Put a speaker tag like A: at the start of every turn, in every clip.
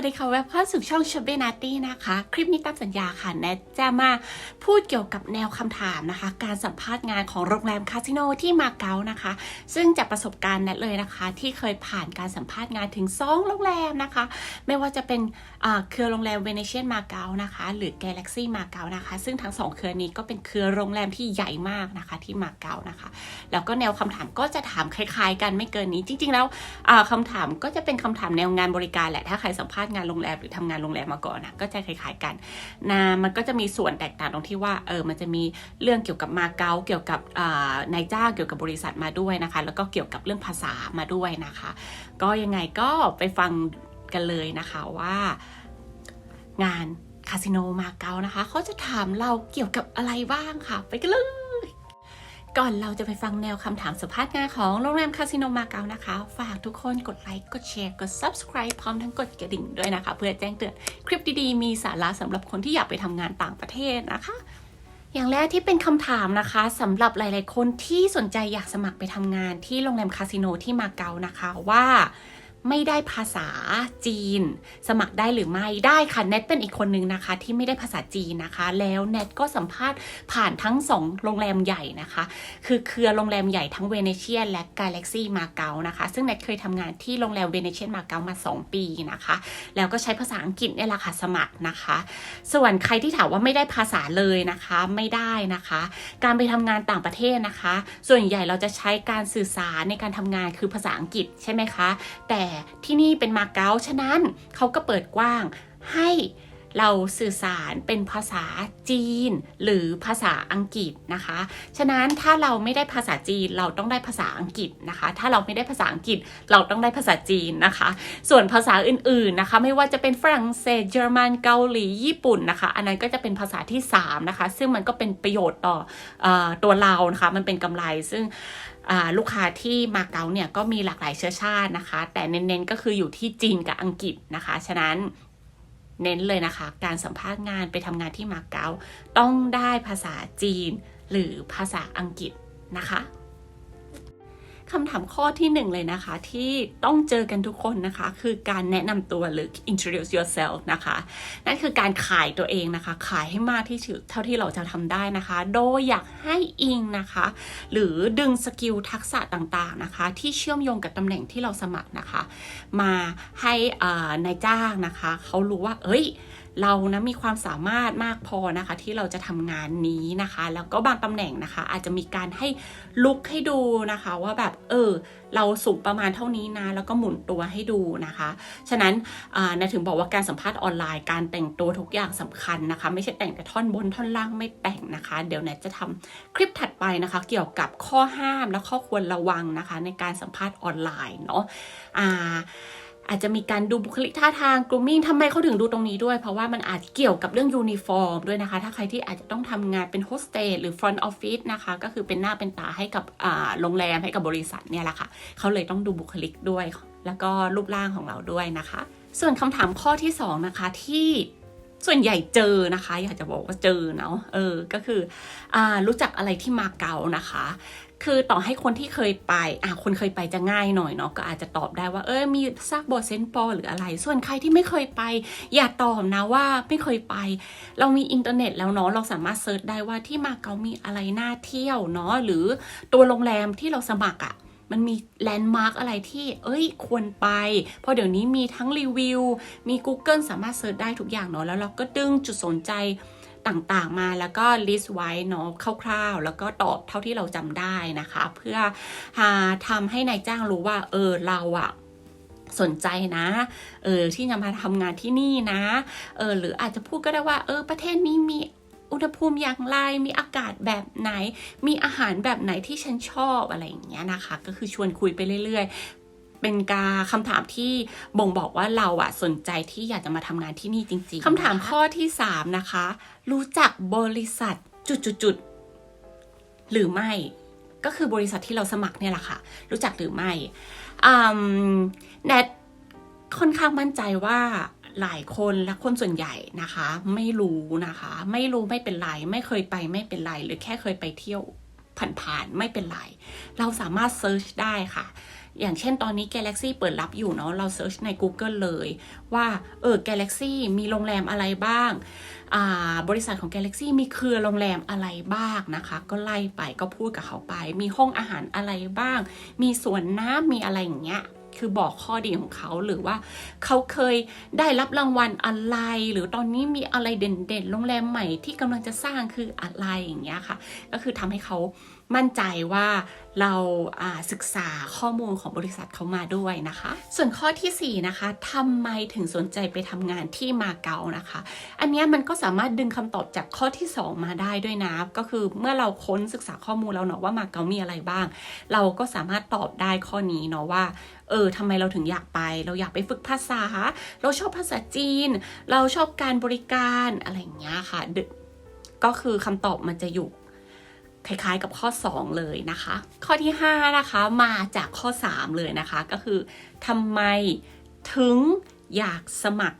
A: วัสดีค่ะแวบเข้าสู่ช่องช h เบนาตี้นะคะ คลิปนี้ตามสัญญาค่ะแนทจะมาพูดเกี่ยวกับแนวคำถามนะคะ การสัมภาษณ์งานของโรงแรมคาสิโนที่มาเก๊านะคะ ซึ่งจากประสบการณ์แนทเลยนะคะ ที่เคยผ่านการสัมภาษณ์งานถึง 2 โรงแรมนะคะ ไม่ว่าจะเป็นอ่าเครือโรงแรมเวเนเชียนมาเก๊านะคะ หรือ Galaxy มาเก๊านะคะ ซึ่งทั้งสองเครือนี้ก็เป็นเครือโรงแรมที่ใหญ่มากนะคะที่มาเก๊านะคะ แล้วก็แนวคำถามก็จะถามคล้าย ๆ กันไม่เกินนี้ จริง ๆ แล้วอ่าคำถามก็จะเป็นคำถามแนวงานบริการแหละถ้าใครสัมภาษณ์งานโรงแรมหรือทำงานโรงแรมมาก่อนนะก็จะคล้ายๆกันนะมันก็จะมีส่วนแตกต่างตรงที่ว่าเออมันจะมีเรื่องเกี่ยวกับมาเก๊าเกี่ยวกับนายจ้างเกี่ยวกับบริษัทมาด้วยนะคะ แล้วก็เกี่ยวกับเรื่องภาษามาด้วยนะคะ ก็ยังไงก็ไปฟังกันเลยนะคะว่างานคาสิโนมาเก๊านะคะเขาจะถามเราเกี่ยวกับอะไรบ้างค่ะ ไปกันเลย ก่อนเราจะไปฟังแนวคำถามสัมภาษณ์งานของโรงแรมคาสิโนมาเก๊านะคะ ฝากทุกคนกดไลค์ กดแชร์ กด subscribe พร้อมทั้งกดกระดิ่งด้วยนะคะ เพื่อแจ้งเตือนคลิปดีๆ มีสาระสำหรับคนที่อยากไปทำงานต่างประเทศนะคะ อย่างแรกที่เป็นคำถามนะคะสำหรับหลาย ๆ คนที่สนใจอยากสมัครไปทำงานที่โรงแรมคาสิโนที่มาเก๊านะคะว่า ไม่ได้ภาษาจีน สมัครได้หรือไม่ได้ค่ะเน็ตเป็นอีกคนนึงนะคะ ที่ไม่ได้ภาษาจีนนะคะ แล้วเน็ตก็สัมภาษณ์ผ่านทั้งสองโรงแรมใหญ่นะคะ คือเครือโรงแรมใหญ่ทั้งเวเนเชียนและกาแล็กซี่มาเก๊านะคะ ซึ่งเน็ตเคยทำงานที่โรงแรมเวเนเชียนมาเก๊ามา 2 ปีนะคะ แล้วก็ใช้ภาษาอังกฤษเนี่ยแหละค่ะสมัครนะคะ ส่วนใครที่ถามว่าไม่ได้ภาษาเลยนะคะไม่ได้นะคะ การไปทำงานต่างประเทศนะคะ ส่วนใหญ่เราจะใช้การสื่อสารในการทำงานคือภาษาอังกฤษใช่ไหมคะแต่ที่นี่เป็นมาเก๊าฉะนั้นเขาก็เปิดกว้างให้เราสื่อสารเป็นภาษาจีน หรือภาษาอังกฤษนะคะ ฉะนั้นถ้าเราไม่ได้ภาษาจีนเราต้องได้ภาษาอังกฤษนะคะ ถ้าเราไม่ได้ภาษาอังกฤษเราต้องได้ภาษาจีนนะคะ ส่วนภาษาอื่นๆนะคะ ไม่ว่าจะเป็นฝรั่งเศสเยอรมันเกาหลีญี่ปุ่นนะคะ อันนั้นก็จะเป็นภาษาที่3นะคะ ซึ่งมันก็เป็นประโยชน์ต่อออตัวเรานะคะ มันเป็นกำไรซึ่ง ลูกค้าที่มาเก๊าเนี่ยก็มีหลากหลายเชื้อชาตินะคะ แต่เน้นๆก็คืออยู่ที่จีนกับอังกฤษนะคะ ฉะนั้นเน้นเลยนะคะ การสัมภาษณ์งานไปทำงานที่มาเก๊าต้องได้ภาษาจีนหรือภาษาอังกฤษนะคะ คำถามข้อที่หนึ่งเลยนะคะ ที่ต้องเจอกันทุกคนนะคะ คือการแนะนำตัวหรือ introduce yourself นะคะ นั่นคือการขายตัวเองนะคะ ขายให้มากที่สุดเท่าที่เราจะทำได้นะคะ โดยอยากให้อิงนะคะ หรือดึงสกิลทักษะต่างๆนะคะ ที่เชื่อมโยงกับตำแหน่งที่เราสมัครนะคะ มาให้นายจ้างนะคะ เขารู้ว่า เอ้ย เรานะมีความสามารถมากพอนะคะ ที่เราจะทำงานนี้นะคะ แล้วก็บางตำแหน่งนะคะ อาจจะมีการให้ลุกให้ดูนะคะ ว่าแบบเออเราสูงประมาณเท่านี้นะ แล้วก็หมุนตัวให้ดูนะคะ ฉะนั้นอ่านะถึงบอกว่าการสัมภาษณ์ออนไลน์การแต่งตัวทุกอย่างสำคัญนะคะ ไม่ใช่แต่งแต่ท่อนบนท่อนล่างไม่แต่งนะคะ เดี๋ยวแนทจะทำคลิปถัดไปนะคะ เกี่ยวกับข้อห้ามและข้อควรระวังนะคะ ในการสัมภาษณ์ออนไลน์เนาะอ่า อาจจะมีการดูบุคลิกท่าทาง grooming ทำไมเขาถึงดูตรงนี้ด้วย เพราะว่ามันอาจเกี่ยวกับเรื่องยูนิฟอร์มด้วยนะคะ ถ้าใครที่อาจจะต้องทำงานเป็นโฮสเตสหรือ front office นะคะ ก็คือเป็นหน้าเป็นตาให้กับโรงแรมให้กับบริษัทเนี่ยแหละค่ะ เขาเลยต้องดูบุคลิกด้วย แล้วก็รูปร่างของเราด้วยนะคะ ส่วนคำถามข้อที่สองนะคะที่ส่วนใหญ่เจอนะคะ อยากจะบอกว่าเจอเนาะเออก็คืออรู้จักอะไรที่มาเก๊านะคะ คือต่อให้คนที่เคยไป อะคนเคยไปจะง่ายหน่อยเนาะก็อาจจะตอบได้ว่า เออมีซากโบอเซนปอหรืออะไร ส่วนใครที่ไม่เคยไป อย่าตอบนะว่าไม่เคยไป เรามีอินเทอร์เน็ตแล้วเนาะเราสามารถเซิร์ชได้ว่าที่มาเก๊ามีอะไรน่าเที่ยวเนาะหรือตัวโรงแรมที่เราสมัครอะ่ะมันมีแลนด์มาร์กอะไรที่ เอ้ย ควรไป เพราะเดี๋ยวนี้มีทั้งรีวิว มี Google สามารถเซิร์ชได้ทุกอย่างเนาะ แล้วเราก็ดึงจุดสนใจ ต่างๆมาแล้วก็ลิสต์ไว้เนาะคร่าวๆ แล้วก็ตอบเท่าที่เราจำได้นะคะ เพื่อหาทำให้นายจ้างรู้ว่าเออเราอะสนใจนะ เออที่จะมาทำงานที่นี่นะ เออหรืออาจจะพูดก็ได้ว่า เออ ประเทศนี้มีอุณหภูมิอย่างไร มีอากาศแบบไหน มีอาหารแบบไหนที่ฉันชอบอะไรอย่างเงี้ยนะคะ ก็คือชวนคุยไปเรื่อยๆ เป็นการคำถามที่บ่งบอกว่าเราอะสนใจที่อยากจะมาทำงานที่นี่จริงๆคำถามข้อที่ 3 นะคะ รู้จักบริษัทจุดๆหรือไม่ก็คือบริษัทที่เราสมัครเนี่ยแหละค่ะ รู้จักหรือไม่อืมแนทค่อนข้างมั่นใจว่าหลายคนและคนส่วนใหญ่นะคะ ไม่รู้นะคะ ไม่รู้ไม่เป็นไรไม่เคยไปไม่เป็นไร หรือแค่เคยไปเที่ยวผ่านๆไม่เป็นไร เราสามารถเซิร์ชได้ค่ะ อย่างเช่นตอนนี้ Galaxy เปิดรับอยู่เนาะเราเซิร์ชใน Google เลยว่าเออ Galaxy มีโรงแรมอะไรบ้างาบริษัทของ Galaxy มีเครือโรงแรมอะไรบ้างนะคะ ก็ไล่ไปก็พูดกับเขาไป มีห้องอาหารอะไรบ้าง มีสวนน้ำมีอะไรอย่างเงี้ยคือบอกข้อดีของเขาหรือว่าเขาเคยได้รับรางวัลอะไร หรือตอนนี้มีอะไรเด่นๆ โรงแรมใหม่ที่กำลังจะสร้างคืออะไรอย่างเงี้ยค่ะ ก็คือทำให้เขา มั่นใจว่าเราศึกษาข้อมูลของบริษัทเขามาด้วยนะคะ ส่วนข้อทีสี่ 4 นะคะทำไมถึงสนใจไปทำงานที่มาเก๊านะคะ อันนี้มันก็สามารถดึงคำตอบจากข้อที่ 2 มาได้ด้วยนะ ก็คือเมื่อเราค้นศึกษาข้อมูลแล้วเนาะว่ามาเก๊ามีอะไรบ้าง เราก็สามารถตอบได้ข้อนี้เนาะว่าเออทำไมเราถึงอยากไป เราอยากไปฝึกภาษา เราชอบภาษาจีน เราชอบการบริการอะไรอย่างเงี้ยค่ะดึก็คือคำตอบมันจะอยู่ คล้ายๆกับข้อ 2 เลยนะคะ ข้อที่ 5 นะคะมาจากข้อ 3 เลยนะคะ ก็คือทำไมถึงอยากสมัคร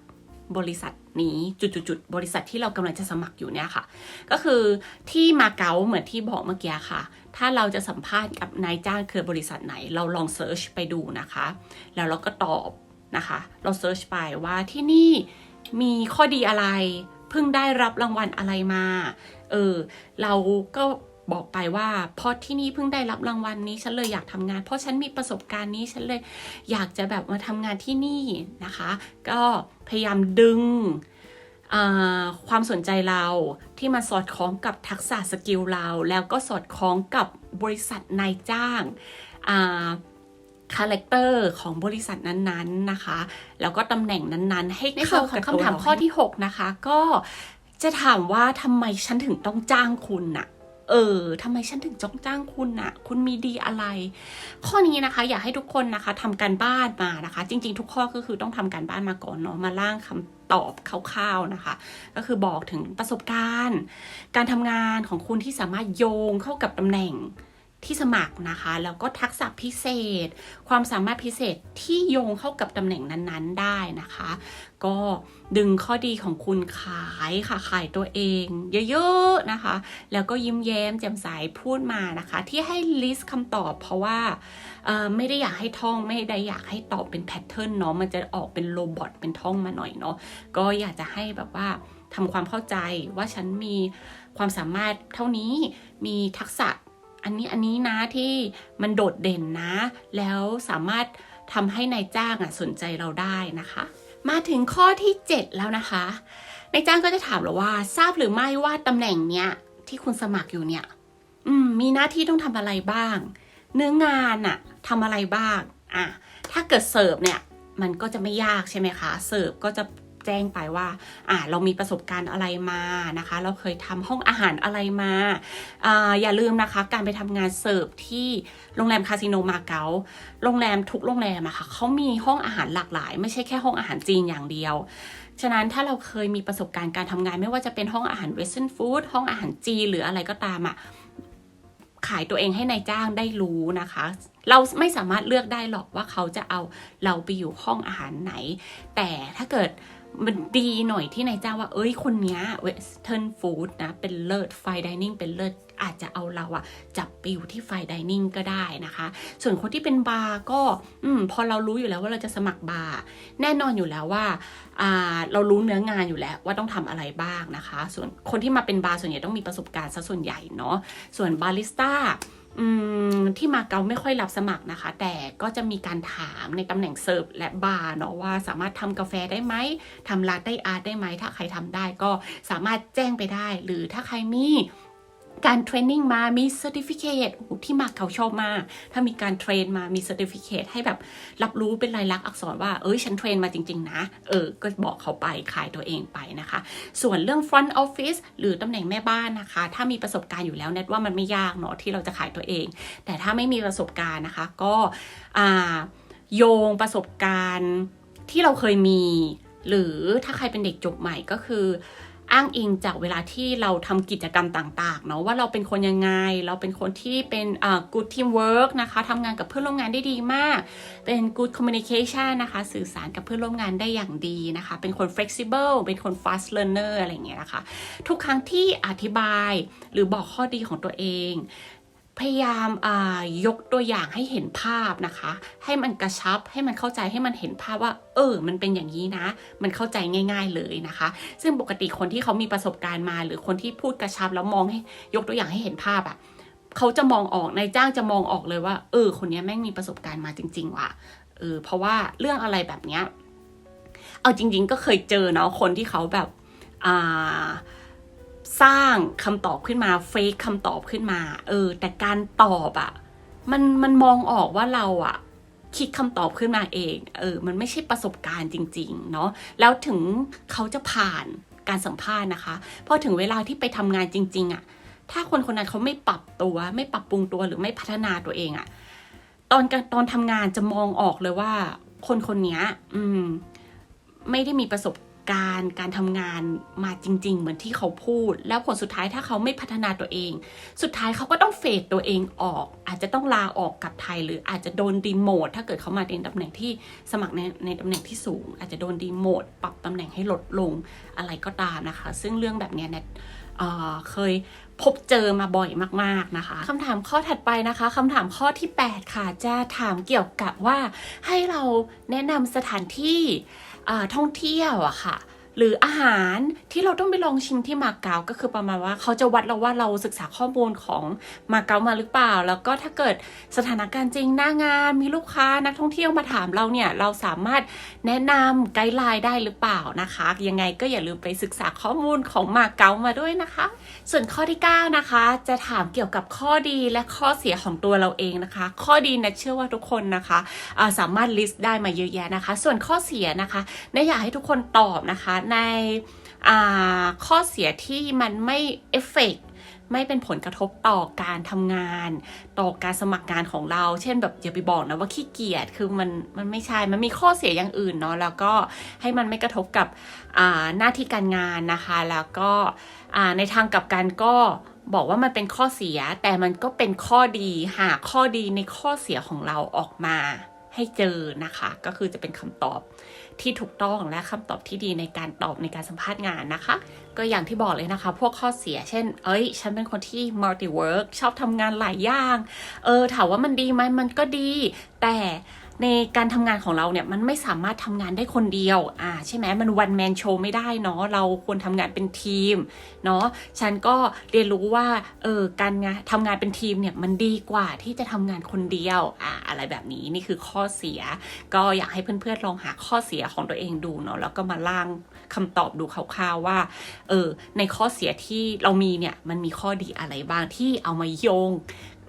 A: บริษัทนี้จุดๆบริษัทที่เรากำลังจะสมัครอยู่เนี่ยค่ะ ก็คือที่มาเก๊าเหมือนที่บอกเมื่อกี้ค่ะ ถ้าเราจะสัมภาษณ์กับนายจ้างคือบริษัทไหน เราลองเซิร์ชไปดูนะคะ แล้วเราก็ตอบนะคะ เราเซิร์ชไปว่าที่นี่มีข้อดีอะไร เพิ่งได้รับรางวัลอะไรมา เออ เราก็ บอกไปว่าเพราะที่นี่เพิ่งได้รับรางวัลนี้ฉันเลยอยากทำงาน เพราะฉันมีประสบการณ์นี้ฉันเลยอยากจะแบบมาทำงานที่นี่นะคะ ก็พยายามดึงอ่าความสนใจเราที่มันสอดคล้องกับทักษะสกิลเรา แล้วก็สอดคล้องกับบริษัทนายจ้างอ่าคาแรคเตอร์ของบริษัทนั้นๆนะคะ แล้วก็ตำแหน่งนั้นๆ ให้เข้ากับคำถามข้อที่ 6 นะคะ ก็จะถามว่าทำไมฉันถึงต้องจ้างคุณน่ะ เออทำไมฉันถึงจ้องจ้างคุณอะคุณมีดีอะไร ข้อนี้นะคะ อยากให้ทุกคนนะคะทำการบ้านมานะคะ จริง ๆ ทุกข้อก็คือต้องทำการบ้านมาก่อนเนาะมาล่างคำตอบคร่าวๆนะคะ ก็คือบอกถึงประสบการณ์ การทำงานของคุณที่สามารถโยงเข้ากับตำแหน่ง ที่สมัครนะคะ แล้วก็ทักษะพิเศษ ความสามารถพิเศษที่โยงเข้ากับตำแหน่งนั้นๆได้นะคะ ก็ดึงข้อดีของคุณขายค่ะขายตัวเอง เยอะๆนะคะ แล้วก็ยิ้มแย้มแจ่มใสพูดมานะคะ ที่ให้ลิสต์คำตอบเพราะว่าไม่ได้อยากให้ท่องไม่ได้อยากให้ตอบเป็นแพทเทิร์นเนาะมันจะออกเป็นโรบอทเป็นท่องมาหน่อยเนาะก็อยากจะให้แบบว่าทำความเข้าใจว่าฉันมีความสามารถเท่านี้มีทักษะ อันนี้อันนี้นะที่มันโดดเด่นนะ แล้วสามารถทำให้นายจ้างอะสนใจเราได้นะคะ มาถึงข้อที่ 7 แล้วนะคะนายจ้างก็จะถามเราว่า ทราบหรือไม่ว่าตำแหน่งเนี้ยที่คุณสมัครอยู่เนี่ยมมีหน้าที่ต้องทำอะไรบ้าง เนื้องานอะทำอะไรบ้างอะถ้าเกิดเสิร์ฟเนี่ย มันก็จะไม่ยากใช่ไหมคะ เสิร์ฟก็จะ แจ้งไปว่าอ่าเรามีประสบการณ์อะไรมานะคะ เราเคยทำห้องอาหารอะไรมาอ่าอย่าลืมนะคะ การไปทำงานเสิร์ฟที่โรงแรมคาสิโนมาเก๊าโรงแรมทุกโรงแรมอะค่ะเขามีห้องอาหารหลากหลาย ไม่ใช่แค่ห้องอาหารจีนอย่างเดียวฉะนั้นถ้าเราเคยมีประสบการณ์การทำงานไม่ว่าจะเป็นห้องอาหารเวสเทิร์นฟู้ดห้องอาหารจีนหรืออะไรก็ตามอะขายตัวเองให้ในายจ้างได้รู้นะคะ เราไม่สามารถเลือกได้หรอกว่าเขาจะเอาเราไปอยู่ห้องอาหารไหน แต่ถ้าเกิด มันดีหน่อยที่นายจ้างว่า เอ้ยคนนี้เวสเทิร์นฟู้ดนะ เป็นเลิศไฟดิเนิ่งเป็นเลิศอาจจะเอาเราอะจับไปอยู่ที่ไฟดิเนิ่งก็ได้นะคะ ส่วนคนที่เป็นบาร์ก็อืมพอเรารู้อยู่แล้วว่าเราจะสมัครบาร์แน่นอนอยู่แล้วว่าอ่าเรารู้เนื้องานอยู่แล้วว่าต้องทำอะไรบ้างนะคะ ส่วนคนที่มาเป็นบาร์ส่วนใหญ่ต้องมีประสบการณ์ซะส่วนใหญ่เนาะส่วนบาริสต้า ที่มาเก๊าไม่ค่อยรับสมัครนะคะ แต่ก็จะมีการถามในตำแหน่งเสิร์ฟและบาร์เนาะว่าสามารถทำกาแฟได้ไหมทำลาเต้อาร์ตได้ไหมถ้าใครทำได้ก็สามารถแจ้งไปได้ หรือถ้าใครมี การเทรนนิ่งมามีเซอร์ติฟิเคตที่มาเก๊าชอบมาก ถ้ามีการเทรนมามีเซอร์ติฟิเคตให้แบบรับรู้เป็นลายลักษณ์อักษรว่า เอ้ยฉันเทรนมาจริง ๆ นะ เออ ก็บอกเขาไปขายตัวเองไปนะคะ ส่วนเรื่อง front office หรือตำแหน่งแม่บ้านนะคะ ถ้ามีประสบการณ์อยู่แล้วเน็ตว่ามันไม่ยากเนาะที่เราจะขายตัวเอง แต่ถ้าไม่มีประสบการณ์นะคะ ก็โยงประสบการณ์ที่เราเคยมี หรือถ้าใครเป็นเด็กจบใหม่ก็คือ อ้างอิงจากเวลาที่เราทำกิจกรรมต่างๆเนาะว่าเราเป็นคนยังไง เราเป็นคนที่เป็นอ่า good teamwork นะคะทำงานกับเพื่อนร่วมงานได้ดีมาก เป็น good communication นะคะ สื่อสารกับเพื่อนร่วมงานได้อย่างดีนะคะ เป็นคน flexible เป็นคน fast learner อะไรอย่างเงี้ยนะคะ ทุกครั้งที่อธิบายหรือบอกข้อดีของตัวเอง พยายามายกตัวอย่างให้เห็นภาพนะคะ ให้มันกระชับให้มันเข้าใจให้มันเห็นภาพว่า เออ มันเป็นอย่างนี้นะ มันเข้าใจง่าย ๆเลยนะคะ ซึ่งปกติคนที่เขามีประสบการณ์มา หรือคนที่พูดกระชับแล้วมองให้ยกตัวอย่างให้เห็นภาพอะเขาจะมองออกนายจ้างจะมองออกเลยว่า เออ คนนี้แม่งมีประสบการณ์มาจริง ๆ ว่ะเออเพราะว่าเรื่องอะไรแบบเนี้ยเอาจริง ๆ ก็เคยเจอเนาะคนที่เขาแบบอ่า สร้างคำตอบขึ้นมาเฟกคำตอบขึ้นมา เออ แต่การตอบอะ่ะ มันมันมองออกว่าเราอะ่ะ คิดคำตอบขึ้นมาเอง เออ มันไม่ใช่ประสบการณ์จริง ๆ เนาะแล้วถึงเขาจะผ่านการสัมภาษณ์นะคะพอถึงเวลาที่ไปทำงานจริง ๆอะ่ะ ถ้าคนคนนั้นเขาไม่ปรับตัว ไม่ปรับปรุงตัวหรือไม่พัฒนาตัวเองอะ่ะ ตอนตอนทำงานจะมองออกเลยว่า คนคนนี้อืม ไม่ได้มีประสบ การณ์การทำงานมาจริง ๆ เหมือนที่เขาพูด แล้วผลสุดท้ายถ้าเขาไม่พัฒนาตัวเอง สุดท้ายเขาก็ต้องเฟดตัวเองออก อาจจะต้องลาออกกับไทย หรืออาจจะโดนดีโมดถ้าเกิดเขามาในตำแหน่งที่สมัครในในตำแหน่งที่สูง อาจจะโดนดีโมดปรับตำแหน่งให้ลดลงอะไรก็ตามนะคะ ซึ่งเรื่องแบบนี้เน็ตเเคย พบเจอมาบ่อยมากๆนะคะคำถามข้อถัดไปนะคะคำถามข้อที่ 8 ค่ะ จะถามเกี่ยวกับว่าให้เราแนะนำสถานที่ท่องเที่ยวอะค่ะ หรืออาหารที่เราต้องไปลองชิมที่มาเก๊าก็คือประมาณว่าเขาจะวัดเราว่าเราศึกษาข้อมูลของมาเก๊ามาหรือเปล่า แล้วก็ถ้าเกิดสถานการณ์จริงหน้างาน มีลูกค้านักท่องเที่ยวมาถามเราเนี่ยเราสามารถแนะนำไกด์ไลน์ได้หรือเปล่านะคะ ยังไงก็อย่าลืมไปศึกษาข้อมูลของมาเก๊ามาด้วยนะคะ ส่วนข้อที่ 9 นะคะ จะถามเกี่ยวกับข้อดีและข้อเสียของตัวเราเองนะคะ ข้อดีนะเชื่อว่าทุกคนนะคะสามารถลิสต์ได้มาเยอะแยะนะคะ ส่วนข้อเสียนะคะเนยอยากให้ทุกคนตอบนะคะในข้อเสียที่มันไม่เอฟเฟกต์ไม่เป็นผลกระทบต่อการทำงาน ต่อการสมัครงานของเรา เช่นแบบอย่าไปบอกนะว่าขี้เกียจคือมันมันไม่ใช่ มันมีข้อเสียอย่างอื่นเนาะแล้วก็ให้มันไม่กระทบกับหน้าที่การงานนะคะ แล้วก็ในทางกลับกันก็บอกว่ามันเป็นข้อเสียแต่มันก็เป็นข้อดีหาข้อดีในข้อเสียของเราออกมาให้เจอนะคะ ก็คือจะเป็นคำตอบ ที่ถูกต้องและคำตอบที่ดีในการตอบในการสัมภาษณ์งานนะคะ ก็อย่างที่บอกเลยนะคะ พวกข้อเสียเช่น เอ้ย ฉันเป็นคนที่ multi work ชอบทำงานหลายอย่าง เออถามว่ามันดีไหมมันก็ดี แต่ ในการทำงานของเราเนี่ยมันไม่สามารถทำงานได้คนเดียวอ่าใช่ไหมมัน one man show ไม่ได้เนาะเราควรทำงานเป็นทีมเนาะฉันก็เรียนรู้ว่าเออการงานทำงานเป็นทีมเนี่ยมันดีกว่าที่จะทำงานคนเดียวอ่าอะไรแบบนี้นี่คือข้อเสีย ก็อยากให้เพื่อนๆลองหาข้อเสียของตัวเองดูเนาะแล้วก็มาล่างคำตอบดูคร่าวๆว่าเออในข้อเสียที่เรามีเนี่ยมันมีข้อดีอะไรบ้างที่เอามาโยง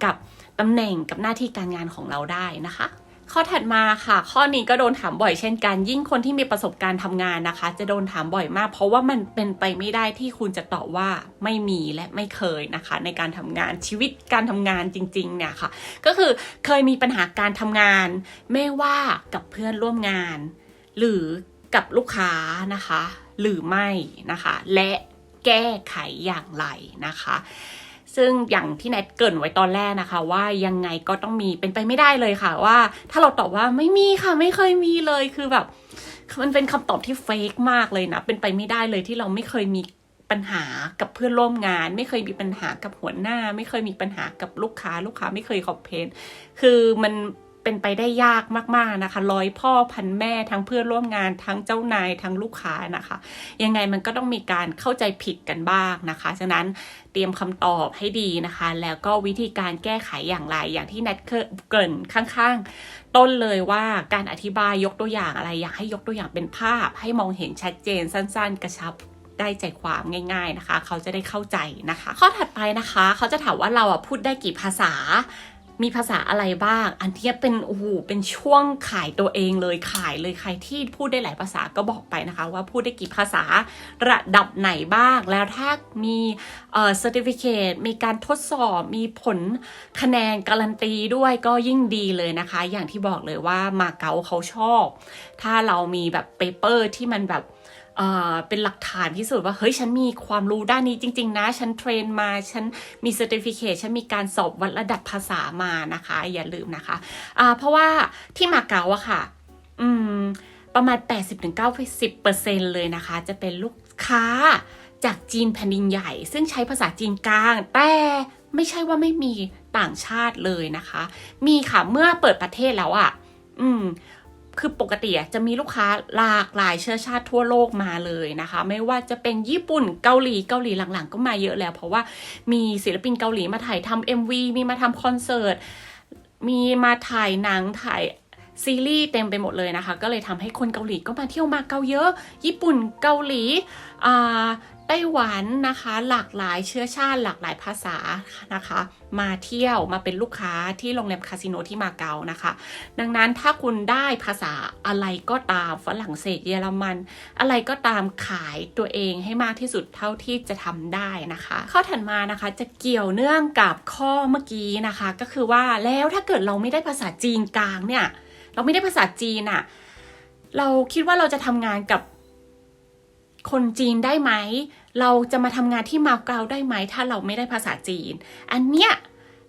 A: กับตำแหน่งกับหน้าที่การงานของเราได้นะคะ ข้อถัดมาค่ะ ข้อนี้ก็โดนถามบ่อยเช่นกัน ยิ่งคนที่มีประสบการณ์ทำงานนะคะ จะโดนถามบ่อยมาก เพราะว่ามันเป็นไปไม่ได้ที่คุณจะตอบว่าไม่มีและไม่เคยนะคะ ในการทำงานชีวิตการทำงานจริงๆเนี่ยค่ะ ก็คือเคยมีปัญหาการทำงาน ไม่ว่ากับเพื่อนร่วมงาน หรือกับลูกค้านะคะ หรือไม่นะคะ และแก้ไขอย่างไรนะคะ ซึ่งอย่างที่แนทเกรินไว้ตอนแรกนะคะ ว่ายังไงก็ต้องมีเป็นไปไม่ได้เลยค่ะ ว่า ถ้าเราตอบว่าไม่มีค่ะไม่เคยมีเลยคือแบบ มันเป็นคำตอบที่เฟกมากเลยนะเป็นไปไม่ได้เลยที่เราไม่เคยมีปัญหากับเพื่อนร่วมงาน ไม่เคยมีปัญหากับหัวหน้า ไม่เคยมีปัญหากับลูกค้า ลูกค้าไม่เคยคอมเพนคือมัน เป็นไปได้ยากมากๆนะคะร้อยพ่อพันแม่ทั้งเพื่อนร่วมงานทั้งเจ้านายทั้งลูกค้านะคะ ยังไงมันก็ต้องมีการเข้าใจผิดกันบ้างนะคะ ฉะนั้นเตรียมคำตอบให้ดีนะคะ แล้วก็วิธีการแก้ไขอย่างไรอย่างที่แนทเคยเกินข้างๆ ต้นเลยว่าการอธิบายยกตัวอย่างอะไรอยากให้ยกตัวอย่างเป็นภาพ ให้มองเห็นชัดเจนสั้น ๆ กระชับได้ใจความง่าย ๆนะคะ เขาจะได้เข้าใจนะคะ ข้อถัดไปนะคะ เขาจะถามว่าเราอะพูดได้กี่ภาษา มีภาษาอะไรบ้าง อันที่เป็นโอ้โหเป็นช่วงขายตัวเองเลยขายเลยใครที่พูดได้หลายภาษาก็บอกไปนะคะ ว่าพูดได้กี่ภาษาระดับไหนบ้าง แล้วถ้ามีเอ่อ certificate มีการทดสอบมีผลคะแนนการันตีด้วยก็ยิ่งดีเลยนะคะ อย่างที่บอกเลยว่ามาเก๊าเขาชอบ ถ้าเรามีแบบเปเปอร์ที่มันแบบ เป็นหลักฐานพิสูจน์ว่าเฮ้ยฉันมีความรู้ด้านนี้จริง ๆ นะ ฉันเทรนมา ฉันมีเซอร์ติฟิเคฉันมีการสอบวัดระดับภาษามานะคะ อย่าลืมนะคะอ่าเพราะว่าที่มาเก๊าอะค่ะ อืม ประมาณ 80-90%เลยนะคะ จะเป็นลูกค้าจากจีนแผ่นดินใหญ่ ซึ่งใช้ภาษาจีนกลาง แต่ไม่ใช่ว่าไม่มีต่างชาติเลยนะคะ มีค่ะเมื่อเปิดประเทศแล้วอะ่ะ อืม คือปกติจะมีลูกค้าหลากหลายเชื้อชาติทั่วโลกมาเลยนะคะ ไม่ว่าจะเป็นญี่ปุ่นเกาหลีเกาหลีหลังๆ ก็มาเยอะแล้ว เพราะว่ามีศิลปินเกาหลีมาถ่ายทำ MV มีมาทำคอนเสิร์ตมีมาถ่ายหนังถ่ายซีรีส์เต็มไปหมดเลยนะคะ ก็เลยทำให้คนเกาหลีก็มาเที่ยวมาเกาเยอะ ญี่ปุ่นเกาหลีอ่า ไต้หวันนะคะ หลากหลายเชื้อชาติหลากหลายภาษานะคะ มาเที่ยวมาเป็นลูกค้าที่โรงแรมคาสิโนที่มาเก๊านะคะ ดังนั้นถ้าคุณได้ภาษาอะไรก็ตามฝรั่งเศสเยอรมัน อะไรก็ตามขายตัวเองให้มากที่สุดเท่าที่จะทำได้นะคะ ข้อถัดมานะคะจะเกี่ยวเนื่องกับข้อเมื่อกี้นะคะ ก็คือว่าแล้วถ้าเกิดเราไม่ได้ภาษาจีนกลางเนี่ยเราไม่ได้ภาษาจีนอะเราคิดว่าเราจะทำงานกับคนจีนได้ไหม เราจะมาทำงานที่มาเก๊าได้ไหม ถ้าเราไม่ได้ภาษาจีน อันเนี้ย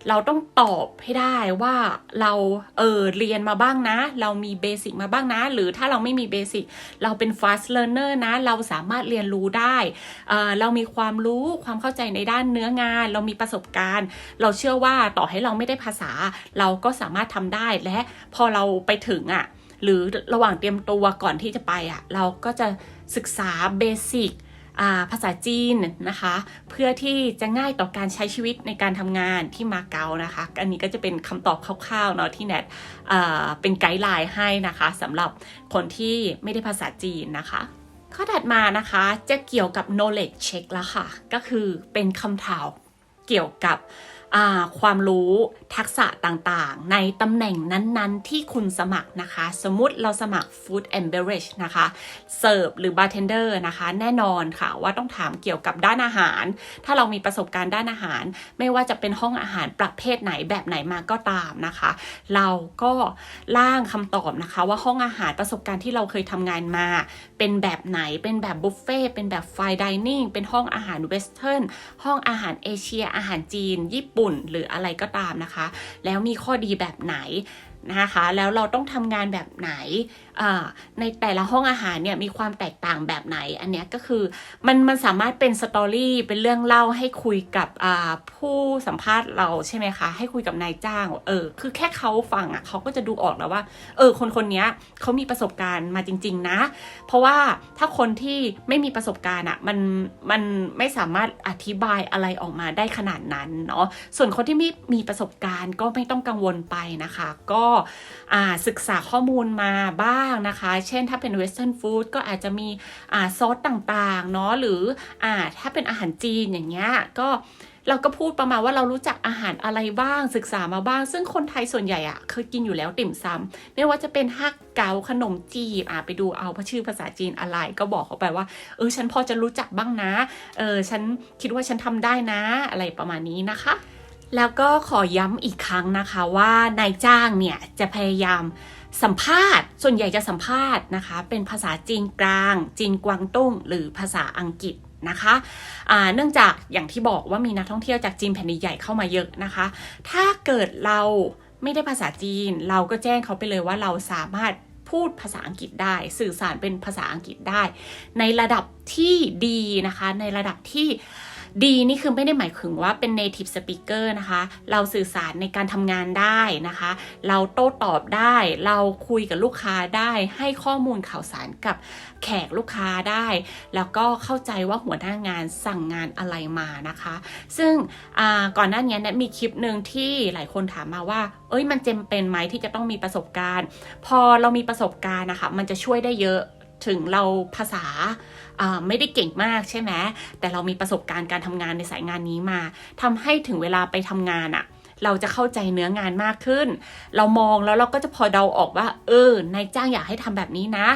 A: เราต้องตอบให้ได้ว่าเราเออเรียนมาบ้างนะ เรามีเบสิกมาบ้างนะ หรือถ้าเราไม่มีเบสิกเราเป็น fast learner นะ เราสามารถเรียนรู้ได้เออเรามีความรู้ความเข้าใจในด้านเนื้องาน เรามีประสบการณ์ เราเชื่อว่าต่อให้เราไม่ได้ภาษา เราก็สามารถทำได้และพอเราไปถึงอะ่ะหรือระหว่างเตรียมตัวก่อนที่จะไปอะ่ะเราก็จะศึกษาเบสิก ภาษาจีนนะคะ เพื่อที่จะง่ายต่อการใช้ชีวิตในการทำงานที่มาเก๊านะคะ อันนี้ก็จะเป็นคำตอบคร่าวๆเนาะที่แนทเป็นไกด์ไลน์ให้นะคะสำหรับคนที่ไม่ได้ภาษาจีนนะคะ ข้อถัดมานะคะจะเกี่ยวกับ knowledge check แล้วค่ะ ก็คือเป็นคำถามเกี่ยวกับ ความรู้ทักษะต่างๆ ในตำแหน่งนั้นๆ ที่คุณสมัครนะคะ สมมติเราสมัคร Food and Beverage นะคะเสิร์ฟหรือ Bartender นะคะ แน่นอนค่ะว่าต้องถามเกี่ยวกับด้านอาหาร ถ้าเรามีประสบการณ์ด้านอาหาร ไม่ว่าจะเป็นห้องอาหารประเภทไหนแบบไหนมาก็ตามนะคะ เราก็ล่างคำตอบนะคะ ว่าห้องอาหารประสบการณ์ที่เราเคยทำงานมา เป็นแบบไหนเป็นแบบบุฟเฟ่เป็นแบบไฟดิเนิ่งเป็นห้องอาหารเวสเทิร์นห้องอาหารเอเชียอาหารจีน ญี่ปุ่นหรืออะไรก็ตามนะคะ แล้วมีข้อดีแบบไหน นะคะ แล้วเราต้องทำงานแบบไหน ในแต่ละห้องอาหารเนี่ยมีความแตกต่างแบบไหน อันเนี้ยก็คือมันมันสามารถเป็นสตอรี่เป็นเรื่องเล่าให้คุยกับผู้สัมภาษณ์เราใช่ไหมคะ ให้คุยกับนายจ้าง เออ คือแค่เขาฟังอะเขาก็จะดูออกแล้วว่า เออ คนคนนี้เขามีประสบการณ์มาจริง ๆ นะ เพราะว่าถ้าคนที่ไม่มีประสบการณ์อะมันมันไม่สามารถอธิบายอะไรออกมาได้ขนาดนั้นเนาะ ส่วนคนที่ไม่มีประสบการณ์ก็ไม่ต้องกังวลไปนะคะ ก็ศึกษาข้อมูลมาบ้างนะคะ เช่นถ้าเป็นเวสเทิร์นฟู้ดก็อาจจะมีซอสต่างๆเนาะหรืออถ้าเป็นอาหารจีนอย่างเงี้ยก็เราก็พูดประมาณว่าเรารู้จักอาหารอะไรบ้างศึกษามาบ้าง ซึ่งคนไทยส่วนใหญ่อะเคยกินอยู่แล้วติ่มซำไม่ว่าจะเป็นฮักเกาขนมจีบอะไปดูเอาพระชื่อภาษาจีนอะไรก็บอกเขาไปว่า เออฉันพอจะรู้จักบ้างนะ เออฉันคิดว่าฉันทำได้นะ อะไรประมาณนี้นะคะ แล้วก็ขอย้ำอีกครั้งนะคะว่านายจ้างเนี่ยจะพยายามสัมภาษณ์ ส่วนใหญ่จะสัมภาษณ์นะคะ เป็นภาษาจีนกลาง จีนกวางตุ้ง หรือภาษาอังกฤษนะคะะเนื่องจากอย่างที่บอกว่ามีนักท่องเที่ยวจากจีนแผ่นดินใหญ่เข้ามาเยอะนะคะ ถ้าเกิดเราไม่ได้ภาษาจีน เราก็แจ้งเขาไปเลยว่าเราสามารถพูดภาษาอังกฤษได้ สื่อสารเป็นภาษาอังกฤษได้ ในระดับที่ดีนะคะ ในระดับที่ ดีนี่คือไม่ได้หมายถึงว่าเป็น native speaker นะคะ เราสื่อสารในการทำงานได้นะคะ เราโต้ตอบได้ เราคุยกับลูกค้าได้ ให้ข้อมูลข่าวสารกับแขกลูกค้าได้ แล้วก็เข้าใจว่าหัวหน้างานสั่งงานอะไรมานะคะ ซึ่งก่อนหน้านี้เนี่ยมีคลิปหนึ่งที่หลายคนถามมาว่า เอ้ยมันจำเป็นไหมที่จะต้องมีประสบการณ์ พอเรามีประสบการณ์นะคะ มันจะช่วยได้เยอะถึงเราภาษา ไม่ได้เก่งมากใช่ไหมแต่เรามีประสบการณ์การทำงานในสายงานนี้มาทำให้ถึงเวลาไปทำงานอะเราจะเข้าใจเนื้องานมากขึ้น เรามองแล้วเราก็จะพอเดาออกว่า เออนายจ้างอยากให้ทำแบบนี้นะ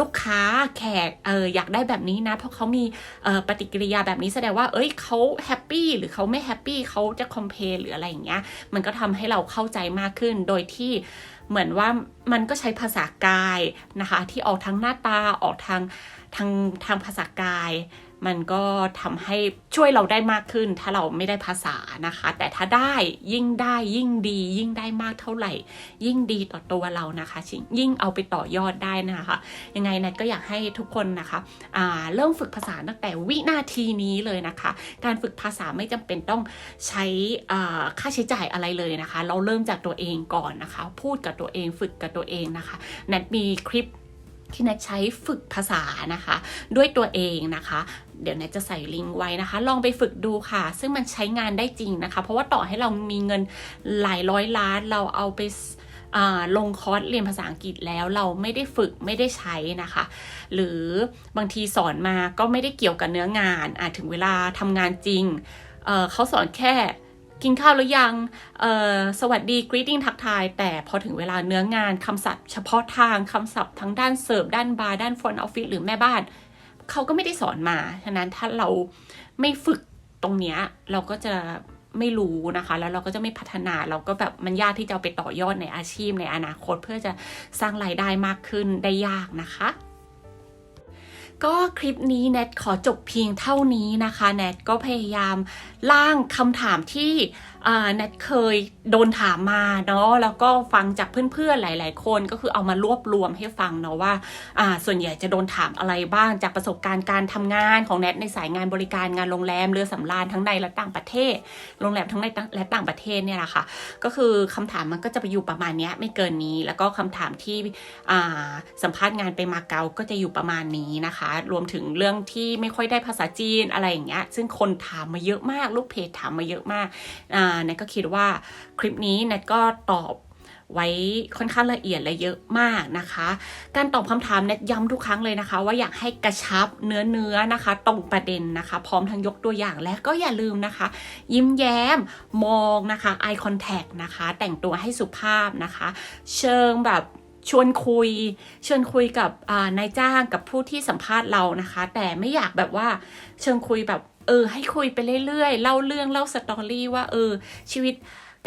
A: ลูกค้าแขกเอออยากได้แบบนี้นะ เพราะเขามีปฏิกิริยาแบบนี้แสดงว่า เอ้ยเขาแฮปปี้หรือเขาไม่แฮปปี้เขาจะคอมเพลหรืออะไรอย่างเงี้ย มันก็ทำให้เราเข้าใจมากขึ้นโดยที่ เหมือนว่ามันก็ใช้ภาษากายนะคะ ที่ออกทางหน้าตาออกทางทางทางภาษากาย มันก็ทำให้ช่วยเราได้มากขึ้น ถ้าเราไม่ได้ภาษานะคะ แต่ถ้าได้ยิ่งได้ยิ่งดี ยิ่งได้มากเท่าไหร่ ยิ่งดีต่อตัวเรานะคะชิยิ่งเอาไปต่อยอดได้นะคะ ยังไงแนทก็อยากให้ทุกคนนะคะอ่าเริ่มฝึกภาษาตั้งแต่วินาทีนี้เลยนะคะ การฝึกภาษาไม่จำเป็นต้องใช้อ่าค่าใช้จ่ายอะไรเลยนะคะ เราเริ่มจากตัวเองก่อนนะคะ พูดกับตัวเองฝึกกับตัวเองนะคะแนทมีคลิป ที่แนทใช้ฝึกภาษานะคะ ด้วยตัวเองนะคะ เดี๋ยวแนทจะใส่ลิงก์ไว้นะคะ ลองไปฝึกดูค่ะ ซึ่งมันใช้งานได้จริงนะคะ เพราะว่าต่อให้เรามีเงินหลายร้อยล้านเราเอาไปลงคอร์สเรียนภาษาอังกฤษแล้วเราไม่ได้ฝึกไม่ได้ใช้นะคะ หรือบางทีสอนมาก็ไม่ได้เกี่ยวกับเนื้องานอะถึงเวลาทำงานจริงเเขาสอนแค่ กินข้าวหรือยังสวัสดี greeting ทักทาย แต่พอถึงเวลาเนื้องานคำศัพท์เฉพาะทางคำศัพท์ทั้งด้านเสิร์ฟด้านบาร์ด้าน front office หรือแม่บ้าน เขาก็ไม่ได้สอนมา ฉะนั้นถ้าเราไม่ฝึกตรงเนี้ยเราก็จะไม่รู้นะคะ แล้วเราก็จะไม่พัฒนาเราก็แบบมันยากที่จะไปต่อยอดในอาชีพในอนาคต เพื่อจะสร้างรายได้มากขึ้นได้ยากนะคะ ก็คลิปนี้แนทขอจบเพียงเท่านี้นะคะ แนทก็พยายามล่างคำถามที่ แนทเคยโดนถามมาเนาะแล้วก็ฟังจากเพื่อนๆหลาย ๆ คนก็คือเอามารวบรวมให้ฟังเนาะว่าอ่าส่วนใหญ่จะโดนถามอะไรบ้างจากประสบการณ์การทำงานของแนทในสายงานบริการงานโรงแรมเรือสำราญทั้งในและต่างประเทศโรงแรมทั้งในและต่างประเทศเนี่ยแหละค่ะก็คือคำถามมันก็จะไปอยู่ประมาณนี้ไม่เกินนี้ แล้วก็คำถามที่อ่าสัมภาษณ์งานไปมาเก๊าก็จะอยู่ประมาณนี้นะคะ รวมถึงเรื่องที่ไม่ค่อยได้ภาษาจีนอะไรอย่างเงี้ยซึ่งคนถามมาเยอะมาก ลูกเพจถามมาเยอะมากอ่าแนทก็คิดว่าคลิปนี้แนทก็ตอบไว้ค่อนข้างละเอียดและเยอะมากนะคะ การตอบคำถามเน็ตย้ำทุกครั้งเลยนะคะ ว่าอยากให้กระชับเนื้อเนื้อนะคะ ตรงประเด็นนะคะ พร้อมทั้งยกตัวอย่างและก็อย่าลืมนะคะ ยิ้มแย้มมองนะคะ eye contact นะคะ แต่งตัวให้สุภาพนะคะ เชิงแบบชวนคุยชิญคุยกับนายจ้างกับผู้ที่สัมภาษณ์เรานะคะ แต่ไม่อยากแบบว่าเชิญคุยแบบ เออ ให้คุยไปเรื่อยๆ เล่าเรื่องเล่าสตอรี่ว่า เออ ชีวิต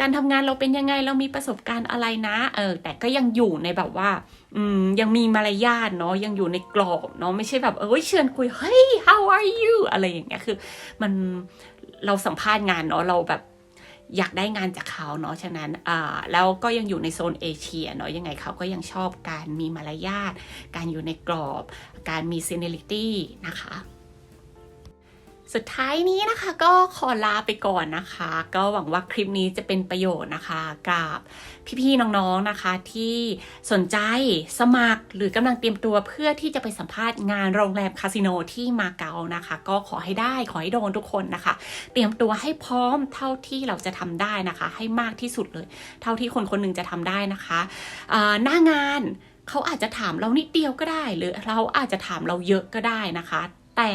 A: การทำงานเราเป็นยังไงเรามีประสบการณ์อะไรนะ เออ แต่ก็ยังอยู่ในแบบว่า อืม ยังมีมารยาทเนาะยังอยู่ในกรอบเนาะไม่ใช่แบบเออเชิญคุยเฮ้ย how are you อะไรอย่างเงี้ยคือ มันเราสัมภาษณ์งานเนาะเราแบบอยากได้งานจากเขาเนาะ ฉะนั้น อ่า แล้วก็ยังอยู่ในโซนเอเชียเนาะ ยังไงเขาก็ยังชอบการมีมารยาท การอยู่ในกรอบ การมี seniority นะคะ สุดท้ายนี้นะคะก็ขอลาไปก่อนนะคะ ก็หวังว่าคลิปนี้จะเป็นประโยชน์นะคะ กับพี่ๆน้องๆนะคะ ที่สนใจสมัครหรือกำลังเตรียมตัวเพื่อที่จะไปสัมภาษณ์งานโรงแรมคาสิโนที่มาเก๊านะคะ ก็ขอให้ได้ขอให้โดนทุกคนนะคะ เตรียมตัวให้พร้อมเท่าที่เราจะทำได้นะคะ ให้มากที่สุดเลย เท่าที่คนคนหนึ่งจะทำได้นะคะหน้างานเขาอาจจะถามเรานิดเดียวก็ได้ หรือเราอาจจะถามเราเยอะก็ได้นะคะ แต่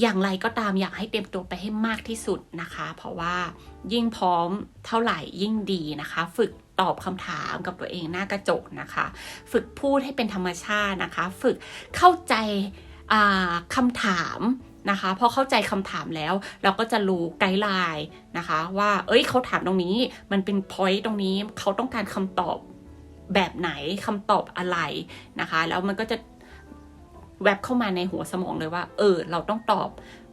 A: อย่างไรก็ตามอยากให้เตรียมตัวไปให้มากที่สุดนะคะ เพราะว่ายิ่งพร้อมเท่าไหร่ยิ่งดีนะคะ ฝึกตอบคำถามกับตัวเองหน้ากระจกนะคะ ฝึกพูดให้เป็นธรรมชาตินะคะ ฝึกเข้าใจอ่าคำถามนะคะพอเข้าใจคำถามแล้ว เราก็จะรู้ไกด์ไลน์นะคะ ว่า เอ้ยเขาถามตรงนี้มันเป็น point ตรงนี้เขาต้องการคำตอบแบบไหนคำตอบอะไรนะคะ แล้วมันก็จะ แวบเข้ามาในหัวสมองเลยว่า เออ เราต้องตอบ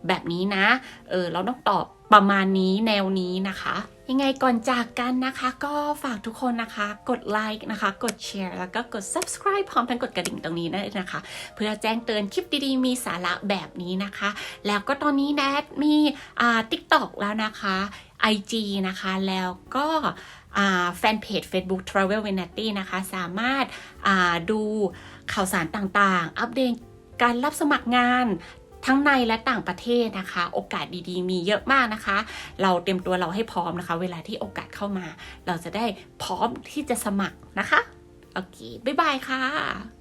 A: แบบนี้นะ เออ เราต้องตอบประมาณนี้แนวนี้นะคะ ยังไงก่อนจากกันนะคะ ก็ฝากทุกคนนะคะ กดไลค์นะคะ กดแชร์แล้วก็กด subscribe พร้อมทั้งกดกระดิ่งตรงนี้ด้วยนะคะ เพื่อแจ้งเตือนคลิปดีๆ มีสาระแบบนี้นะคะ แล้วก็ตอนนี้แนทมีอ่า TikTok แล้วนะคะ IG นะคะ แล้วก็แฟนเพจ Facebook Travel v e n a t y นะคะ สามารถอ่าดูข่าวสารต่างๆ อัปเดต การรับสมัครงานทั้งในและต่างประเทศนะคะ โอกาสดีๆ มีเยอะมากนะคะ เราเตรียมตัวเราให้พร้อมนะคะ เวลาที่โอกาสเข้ามา เราจะได้พร้อมที่จะสมัครนะคะ โอเค บ๊ายบายค่ะ